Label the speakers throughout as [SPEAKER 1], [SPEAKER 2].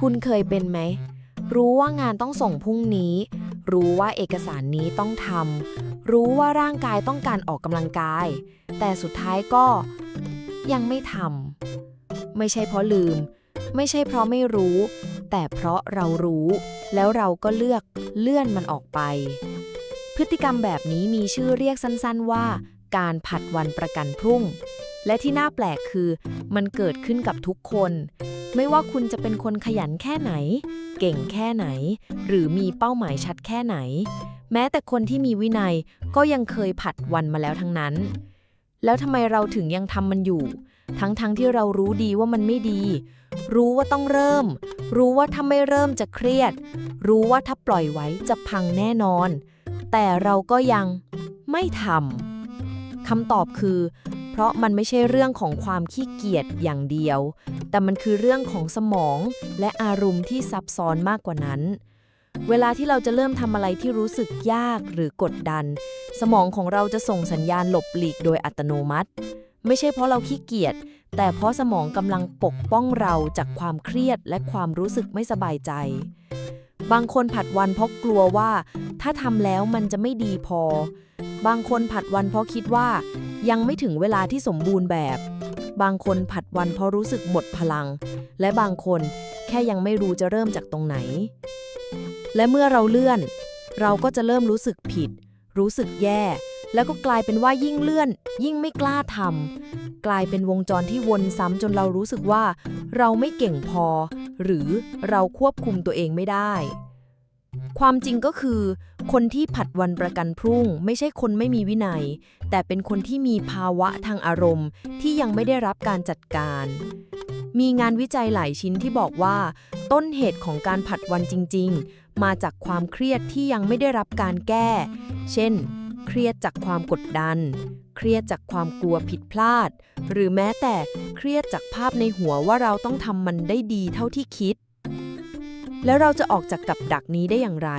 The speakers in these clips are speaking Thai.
[SPEAKER 1] คุณเคยเป็นไหม รู้ว่างานต้องส่งพรุ่งนี้ รู้ว่าเอกสารนี้ต้องทำ รู้ว่าร่างกายต้องการออกกำลังกาย แต่สุดท้ายก็ยังไม่ทำ ไม่ใช่เพราะลืม ไม่ใช่เพราะไม่รู้ แต่เพราะเรารู้ แล้วเราก็เลือกเลื่อนมันออกไป พฤติกรรมแบบนี้มีชื่อเรียกสั้นๆว่า การผัดวันประกันพรุ่ง และที่น่าแปลกคือ มันเกิดขึ้นกับทุกคน ไม่ว่าคุณจะเป็นคนขยันแค่ไหน เก่งแค่ไหน หรือมีเป้าหมายชัดแค่ไหน แม้แต่คนที่มีวินัยก็ยังเคยผัดวันมาแล้วทั้งนั้น แล้วทำไมเราถึงยังทำมันอยู่ ทั้งๆทที่เรารู้ดีว่ามันไม่ดี รู้ว่าต้องเริ่ม รู้ว่าถ้าไม่เริ่มจะเครียด รู้ว่าถ้าปล่อยไว้จะพังแน่นอน แต่เราก็ยังไม่ทำคำตอบคือ เพราะมันไม่ใช่เรื่องของความขี้เกียจอย่างเดียว แต่มันคือเรื่องของสมองและอารมณ์ที่ซับซ้อนมากกว่านั้น เวลาที่เราจะเริ่มทำอะไรที่รู้สึกยากหรือกดดัน สมองของเราจะส่งสัญญาณหลบหลีกโดยอัตโนมัติ ไม่ใช่เพราะเราขี้เกียจ แต่เพราะสมองกำลังปกป้องเราจากความเครียดและความรู้สึกไม่สบายใจ บางคนผัดวันเพราะกลัวว่า ถ้าทำแล้วมันจะไม่ดีพอ บางคนผัดวันเพราะคิดว่า ยังไม่ถึงเวลาที่สมบูรณ์แบบ บางคนผัดวันเพราะรู้สึกหมดพลัง และบางคนแค่ยังไม่รู้จะเริ่มจากตรงไหน และเมื่อเราเลื่อน เราก็จะเริ่มรู้สึกผิด รู้สึกแย่ แล้วก็กลายเป็นว่ายิ่งเลื่อน ยิ่งไม่กล้าทำกลายเป็นวงจรที่วนซ้ำจนเรารู้สึกว่า เราไม่เก่งพอ หรือเราควบคุมตัวเองไม่ได้ ความจริงก็คือ คนที่ผัดวันประกันพรุ่ง ไม่ใช่คนไม่มีวินัย แต่เป็นคนที่มีภาวะทางอารมณ์ ที่ยังไม่ได้รับการจัดการมีงานวิจัยหลายชิ้นที่บอกว่า ต้นเหตุของการผัดวันจริง ๆ มาจากความเครียดที่ยังไม่ได้รับการแก้ เช่น เครียดจากความกดดัน เครียดจากความกลัวผิดพลาด หรือแม้แต่เครียดจากภาพในหัวว่าเราต้องทำมันได้ดีเท่าที่คิด แล้วเราจะออกจากกับดักนี้ได้อย่างไร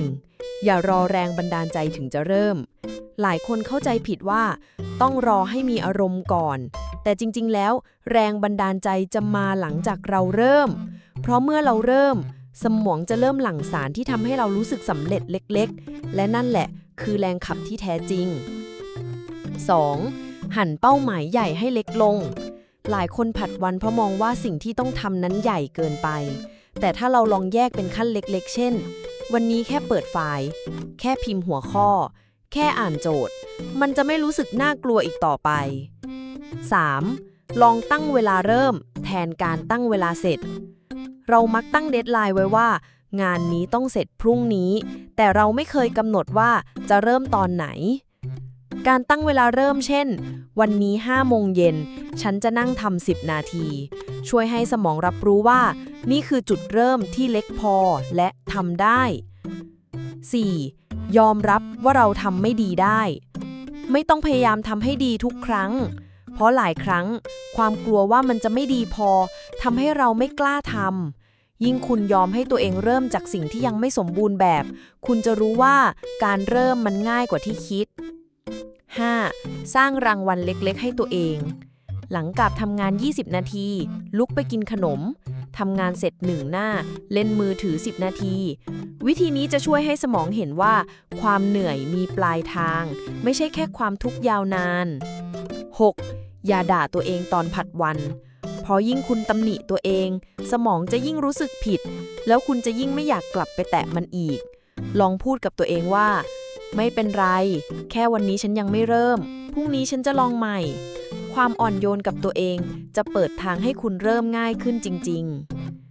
[SPEAKER 1] 1. อย่ารอแรงบันดาลใจถึงจะเริ่ม หลายคนเข้าใจผิดว่า ต้องรอให้มีอารมณ์ก่อน แต่จริง ๆ แล้ว แรงบันดาลใจจะมาหลังจากเราเริ่ม เพราะเมื่อเราเริ่มสมองจะเริ่มหลั่งสารที่ทำให้เรารู้สึกสำเร็จเล็ก ๆ และนั่นแหละ คือแรงขับที่แท้จริง 2. หั่นเป้าหมายใหญ่ให้เล็กลง หลายคนผัดวันเพราะมองว่าสิ่งที่ต้องทำนั้นใหญ่เกินไป แต่ถ้าเราลองแยกเป็นขั้นเล็กๆ เช่น วันนี้แค่เปิดไฟล์ แค่พิมพ์หัวข้อ แค่อ่านโจทย์ มันจะไม่รู้สึกน่ากลัวอีกต่อไป 3. ลองตั้งเวลาเริ่ม แทนการตั้งเวลาเสร็จ เรามักตั้งเดทไลน์ไว้ว่า งานนี้ต้องเสร็จพรุ่งนี้ แต่เราไม่เคยกำหนดว่าจะเริ่มตอนไหน การตั้งเวลาเริ่มเช่น วันนี้5โมงเย็น ฉันจะนั่งทำ10 นาที ช่วยให้สมองรับรู้ว่า นี่คือจุดเริ่มที่เล็กพอและทำได้ 4. ยอมรับว่าเราทำไม่ดีได้ ไม่ต้องพยายามทำให้ดีทุกครั้ง เพราะหลายครั้ง ความกลัวว่ามันจะไม่ดีพอทำให้เราไม่กล้าทำ ยิ่งคุณยอมให้ตัวเองเริ่มจากสิ่งที่ยังไม่สมบูรณ์แบบ คุณจะรู้ว่าการเริ่มมันง่ายกว่าที่คิด 5. สร้างรางวัลเล็กๆ ให้ตัวเอง หลังกลับทำงาน 20 นาที ลุกไปกินขนมทำงานเสร็จหนึ่งหน้า เล่นมือถือ 10 นาที วิธีนี้จะช่วยให้สมองเห็นว่า ความเหนื่อยมีปลายทาง ไม่ใช่แค่ความทุกข์ยาวนาน 6. อย่าด่าตัวเองตอนผัดวัน เพราะยิ่งคุณตำหนิตัวเอง สมองจะยิ่งรู้สึกผิด แล้วคุณจะยิ่งไม่อยากกลับไปแตะมันอีก ลองพูดกับตัวเองว่า ไม่เป็นไร แค่วันนี้ฉันยังไม่เริ่ม พรุ่งนี้ฉันจะลองใหม่ ความอ่อนโยนกับตัวเองจะเปิดทางให้คุณเริ่มง่ายขึ้นจริง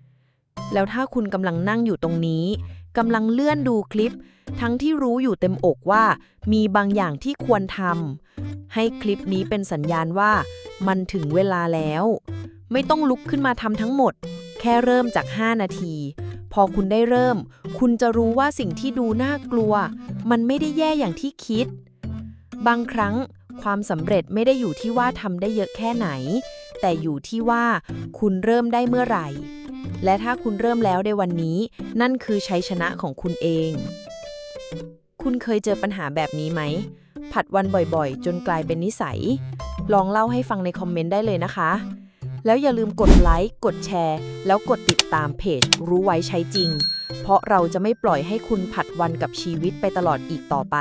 [SPEAKER 1] ๆ แล้วถ้าคุณกำลังนั่งอยู่ตรงนี้กำลังเลื่อนดูคลิป ทั้งที่รู้อยู่เต็มอกว่า มีบางอย่างที่ควรทำให้คลิปนี้เป็นสัญญาณว่า มันถึงเวลาแล้ว ไม่ต้องลุกขึ้นมาทำทั้งหมด แค่เริ่มจาก 5 นาที พอคุณได้เริ่ม คุณจะรู้ว่าสิ่งที่ดูน่ากลัว มันไม่ได้แย่อย่างที่คิด บางครั้งความสำเร็จไม่ได้อยู่ที่ว่าทำได้เยอะแค่ไหน แต่อยู่ที่ว่าคุณเริ่มได้เมื่อไหร่ และถ้าคุณเริ่มแล้วในวันนี้ นั่นคือชัยชนะของคุณเอง คุณเคยเจอปัญหาแบบนี้ไหม ผัดวันบ่อยๆ จนกลายเป็นนิสัย ลองเล่าให้ฟังในคอมเมนต์ได้เลยนะคะ
[SPEAKER 2] แล้วอย่าลืมกดไลค์ กดแชร์ แล้วกดติดตามเพจ รู้ไว้ใช้จริง เพราะเราจะไม่ปล่อยให้คุณผัดวันกับชีวิตไปตลอดอีกต่อไป